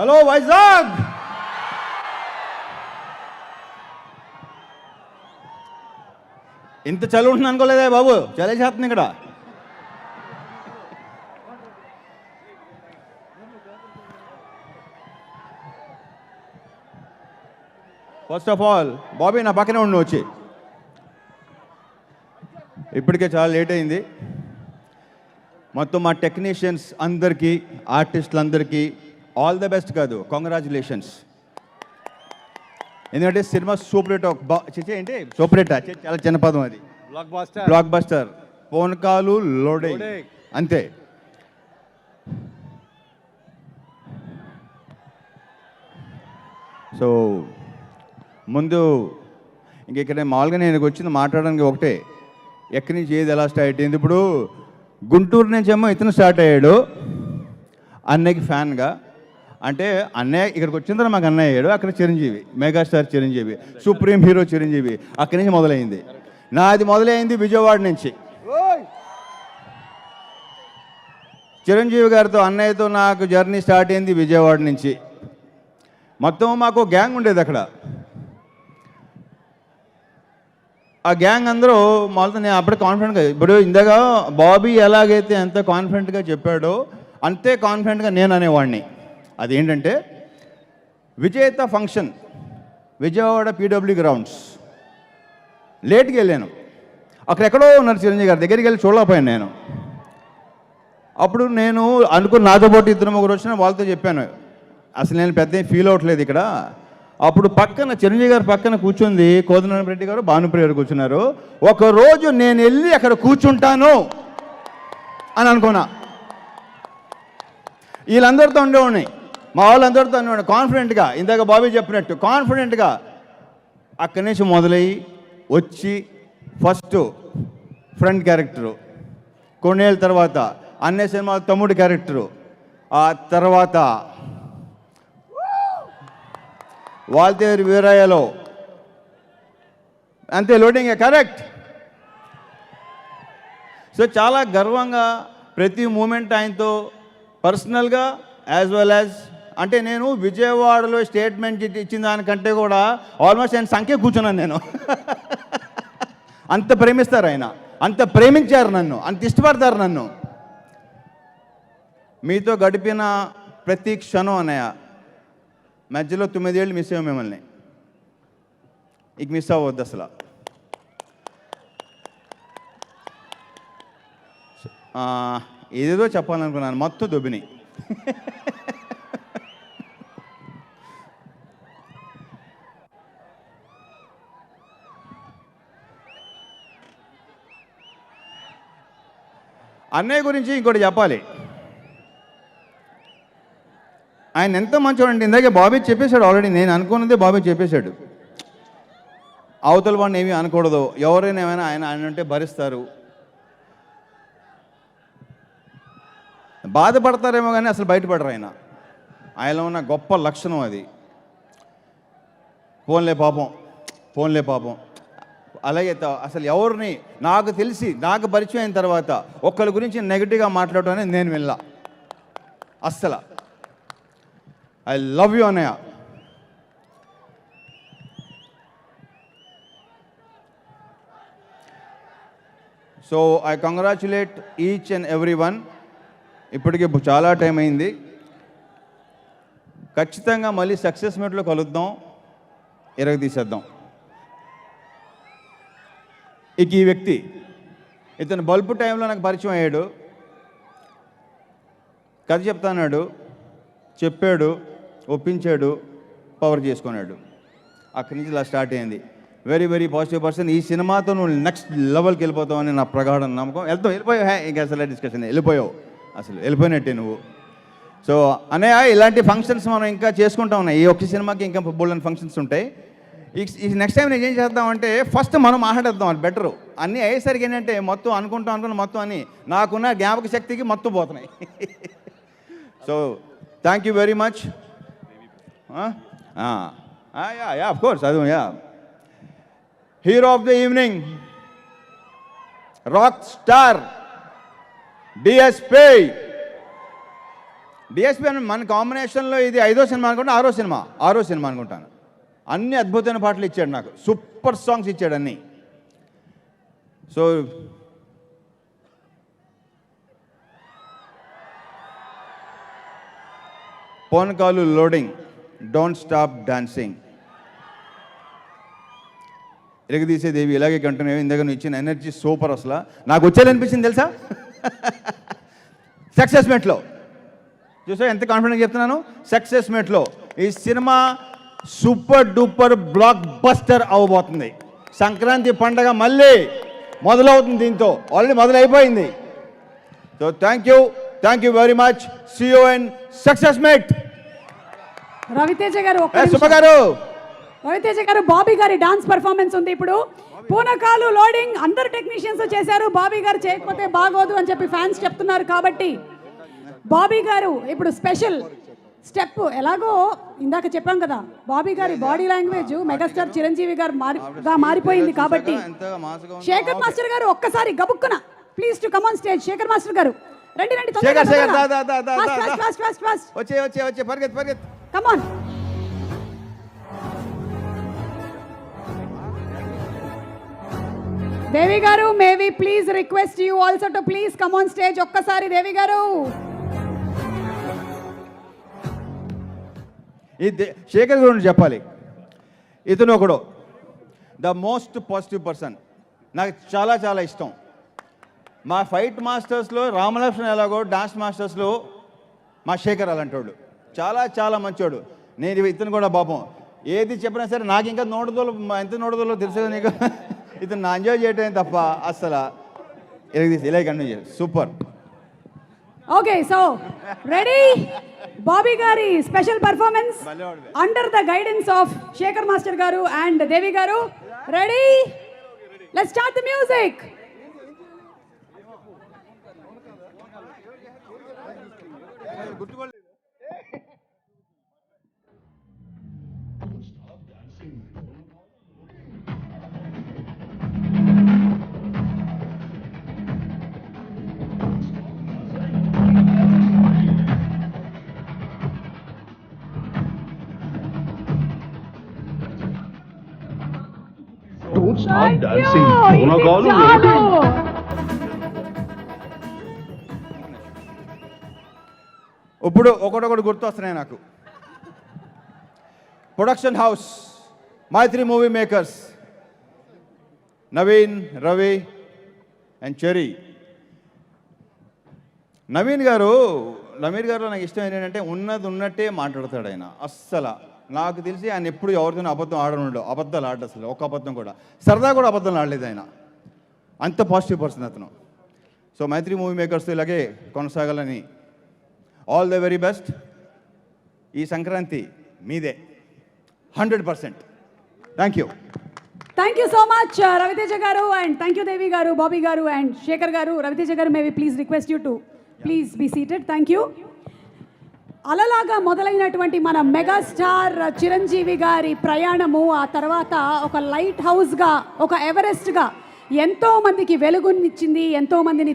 Hello Vizag ఇంత చలి ఉంటుంది అనుకోలేదే బాబు. చలి చేస్తుంది ఇక్కడ. ఫస్ట్ ఆఫ్ ఆల్ బాబీ నా పక్కనే ఉండి వచ్చి. ఇప్పటికే చాలా లేట్ అయింది. మొత్తం మా టెక్నీషియన్స్ అందరికీ ఆర్టిస్టులందరికీ ఆల్ ద బెస్ట్ కాదు. కంగ్రాచులేషన్స్ ఎందుకంటే సినిమా సూపర్ హిట్ చిచి ఏంటి? సూపర్ హిట్ చాలా చిన్న పదం అది. Blockbuster blockbuster phone call Loading. అంతే. సో ముందు ఇంక ఇక్కడ మామూలుగా నేను వచ్చింది మాట్లాడడానికి ఒకటే. ఎక్కడి నుంచి ఏది ఎలా స్టార్ట్ అయింది? ఇప్పుడు గుంటూరు నుంచి ఏమో ఇతను స్టార్ట్ అయ్యాడు. అన్నయ్యకి ఫ్యాన్గా అంటే అన్నయ్య ఇక్కడికి వచ్చిన తర్వాత మాకు అన్నయ్య అయ్యాడు. అక్కడ Chiranjeevi megastar Chiranjeevi supreme hero Chiranjeevi అక్కడి నుంచి మొదలైంది. నాది మొదలైంది విజయవాడ నుంచి. చిరంజీవి గారితో అన్నయ్యతో నాకు జర్నీ స్టార్ట్ అయింది విజయవాడ నుంచి. మొత్తం మాకు గ్యాంగ్ ఉండేది అక్కడ. ఆ గ్యాంగ్ అందరూ మొదట నేను అప్పుడే కాన్ఫిడెంట్గా ఇప్పుడు ఇందాక బాబీ ఎలాగైతే ఎంత కాన్ఫిడెంట్గా చెప్పాడో అంతే కాన్ఫిడెంట్గా నేను అనేవాడిని. అదేంటంటే Vijetha function Vijayawada PWD grounds. లేట్కి వెళ్ళాను. అక్కడ ఎక్కడో ఉన్నారు చిరంజీవి గారి దగ్గరికి వెళ్ళి చూడలేకపోయాను నేను. అప్పుడు నేను అనుకున్న నాతో పాటు ఇద్దరు ముగ్గురు వచ్చిన వాళ్ళతో చెప్పాను. అసలు నేను పెద్ద ఫీల్ అవ్వట్లేదు ఇక్కడ. అప్పుడు పక్కన చిరంజీవి గారు పక్కన కూర్చుంది కోదనారాయణ రెడ్డి గారు భానుప్రియ గారు కూర్చున్నారు. ఒకరోజు నేను వెళ్ళి అక్కడ కూర్చుంటాను అని అనుకున్నా. వీళ్ళందరితో ఉండేవాడిని. మా వాళ్ళందరితో ఉండేవాడిని కాన్ఫిడెంట్గా ఇందాక బాబీ చెప్పినట్టు కాన్ఫిడెంట్గా అక్కడి నుంచి మొదలయ్యి వచ్చి ఫస్ట్ ఫ్రంట్ క్యారెక్టరు కొన్నేళ్ళ తర్వాత అన్నే సినిమా తమ్ముడు క్యారెక్టరు ఆ తర్వాత వాల్తేరు వీరయ్యలో. అంతే లోడింగ్ కరెక్ట్ సో చాలా గర్వంగా ప్రతి మూమెంట్ ఆయనతో పర్సనల్గా యాజ్ వెల్ యాజ్ అంటే నేను విజయవాడలో స్టేట్మెంట్ ఇచ్చిన దానికంటే కూడా ఆల్మోస్ట్ ఆయన సంఖ్య కూర్చున్నాను నేను. అంత ప్రేమిస్తారు ఆయన. అంత ప్రేమించారు నన్ను. అంత ఇష్టపడతారు నన్ను. మీతో గడిపిన ప్రతి క్షణం అన్నయ్య మధ్యలో తొమ్మిదేళ్ళు మిస్ అయ్యాం మిమ్మల్ని. ఇక మిస్ అవ్వద్దు అసలు. ఏదేదో చెప్పాలనుకున్నాను. మొత్తం దొబ్బిని. అన్నయ్య గురించి ఇంకోటి చెప్పాలి. ఆయన ఎంత మంచోడండి ఇందాకే బాబీ చెప్పేశాడు ఆల్రెడీ నేను అనుకున్నదే బాబీ చెప్పేశాడు. అవతల వాడిని ఏమీ అనకూడదు. ఎవరైనా ఏమైనా ఆయన ఆయన అంటే భరిస్తారు. బాధపడతారేమో కానీ అసలు బయటపడరు ఆయన. ఆయనలో ఉన్న గొప్ప లక్షణం అది. ఫోన్లే పాపం. ఫోన్లే పాపం. అలాగే అసలు ఎవరిని? నాకు తెలిసి నాకు పరిచయం అయిన తర్వాత ఒకరి గురించి నెగిటివ్గా మాట్లాడటం అనేది నేను వెళ్ళా. అస్సలు. ఐ లవ్ యూ అనయ్య so I congratulate each and every one ఇప్పటికి చాలా టైం అయింది. ఖచ్చితంగా మళ్ళీ సక్సెస్ మీట్లో కలుద్దాం. ఇరగ తీసేద్దాం. ఇక ఈ వ్యక్తి ఇతను బల్బు టైంలో నాకు పరిచయం అయ్యాడు. కథ చెప్తాన్నాడు చెప్పాడు ఒప్పించాడు పవర్ చేసుకున్నాడు. అక్కడి నుంచి ఇలా స్టార్ట్ అయింది. వెరీ వెరీ పాజిటివ్ పర్సన్ ఈ సినిమాతో నువ్వు నెక్స్ట్ లెవెల్కి వెళ్ళిపోతావని నా ప్రగాఢ నమ్మకం. వెళ్తావు వెళ్ళిపోయావు హే ఇంకా అసలు డిస్కషన్ వెళ్ళిపోయావు. అసలు వెళ్ళిపోయినట్టే నువ్వు. సో అనే ఇలాంటి ఫంక్షన్స్ మనం ఇంకా చేసుకుంటా ఉన్నాయి ఈ ఒక్క సినిమాకి ఇంకా బోల్డెన్ ఫంక్షన్స్ ఉంటాయి. ఈ ఈ నెక్స్ట్ టైం నేను ఏం చేద్దామంటే ఫస్ట్ మనం మాట్లాడేద్దాం అది బెటరు అన్నీ అయ్యేసరికి ఏంటంటే మొత్తం అనుకుంటాం అనుకున్న మొత్తం అని నాకున్న జ్ఞాపక శక్తికి మొత్తం పోతున్నాయి. So thank you very much ya ya of course అది ya hero of the evening rock star DSP DSP అని మన కాంబినేషన్లో ఇది ఐదో సినిమా అనుకుంటా ఆరో సినిమా ఆరో సినిమా అనుకుంటాను. అన్ని అద్భుతమైన పాటలు ఇచ్చాడు నాకు. సూపర్ సాంగ్స్ ఇచ్చాడు అన్నీ. So Poonakalu loading don't stop dancing. ఎరగదీసే Devi ఇలాగే కంటిన్యూ ఇందాక నువ్వు ఇచ్చిన ఎనర్జీ సూపర్ అసలు. నాకు వచ్చేదనిపించింది తెలుసా? సక్సెస్ మెట్లో. చూసా ఎంత కాన్ఫిడెంట్ చెప్తున్నాను? సక్సెస్ మెట్లో. ఈ cinema super duper blockbuster అవ్వబోతుంది. సంక్రాంతి పండగ మళ్ళీ మొదలవుతుంది దీంతో. Already మొదలైపోయింది. So thank you thank you very much and success meet Ravi Teja garu నిమిషం. గారు. రవితేజ గారు బాబీ గారి డాన్స్ పర్ఫార్మెన్స్ ఉంది ఇప్పుడు. పూనకాలు లోడింగ్ అందరు టెక్నీషియన్స్ చేశారు బాబీ గారు చేయకపోతే బాగోదు అని చెప్పి ఫ్యాన్స్ చెప్తున్నారు కాబట్టి. బాబీ గారు ఇప్పుడు స్పెషల్ స్టెప్ ఎలాగో ఇందాక చెప్పాం కదా బాబీ గారి బాడీ లాంగ్వేజ్ మెగాస్టార్ చిరంజీవి గారు మారిగా మారిపోయింది కాబట్టి. శేఖర్ మాస్టర్ గారు ఒక్కసారి గబుక్కున. Please to come on stage Shekhar master garu. రండి రండి శేఖర్, శేఖర్, దా, దా, దా, దా, దా, దా. ఫాస్ట్ ఫాస్ట్ ఫాస్ట్ వచ్చే వచ్చే వచ్చే పరిగెత్తు పరిగెత్తు. Come on Devi garu maybe please request you also to please come on stage ఒక్కసారి దేవి గారు. ఈ శేఖర్ గురించి చెప్పాలి. ఇతను ఒకడు. The most positive person. నాకు చాలా చాలా ఇష్టం. మా ఫైట్ మాస్టర్స్లో రామలక్ష్మణ్ ఎలాగో డాన్స్ మాస్టర్స్లో మా శేఖర్ అలాంటోడు చాలా చాలా మంచోడు. నేను ఇతను కూడా పాపం. ఏది చెప్పినా సరే నాకు ఇంకా నోడుదోలు ఎంత నోడుదోలో తెలుసు కదా నీకు? ఇతను నా ఎంజాయ్ చేయటం తప్ప అస్సలు. ఇలా తీసి ఇలా continue super. Okay so ready Bobby గారి special performance భలేవాడివే. Under the guidance of Shekhar master garu and Devi garu ready let's start the music Don't stop dancing. Poonakalu చాలు ఇప్పుడు ఒకటొకటి గుర్తొస్తున్నాయి నాకు production house Mythri movie makers Naveen Ravi and Cherry Naveen garu Naveen garu నాకు ఇష్టం ఏంటంటే ఉన్నది ఉన్నట్టే మాట్లాడతాడు ఆయన అస్సలు నాకు తెలిసి ఆయన ఎప్పుడు ఎవరితోనూ అబద్ధం ఆడనుండో అబద్ధాలు ఆడడు అసలు. ఒక అబద్ధం కూడా. సరదా కూడా అబద్ధం ఆడలేదు ఆయన. అంత పాజిటివ్ పర్సన్ అతను. సో మైత్రి మూవీ మేకర్స్ ఇలాగే కొనసాగాలని. ఆల్ ద వెరీ బెస్ట్ ఈ సంక్రాంతి మీదే. Hundred percent thank you thank you so much Ravi Teja garu and thank you దేవి గారు బాబీ గారు and Shekhar garu. Ravi Teja garu maybe please request you to please be seated thank you అలలాగా మొదలైనటువంటి మన megastar Chiranjeevi గారి ప్రయాణము ఆ తర్వాత ఒక light హౌస్గా ఒక ఎవరెస్ట్గా ఎంతోమందికి వెలుగునిచ్చింది ఎంతోమందిని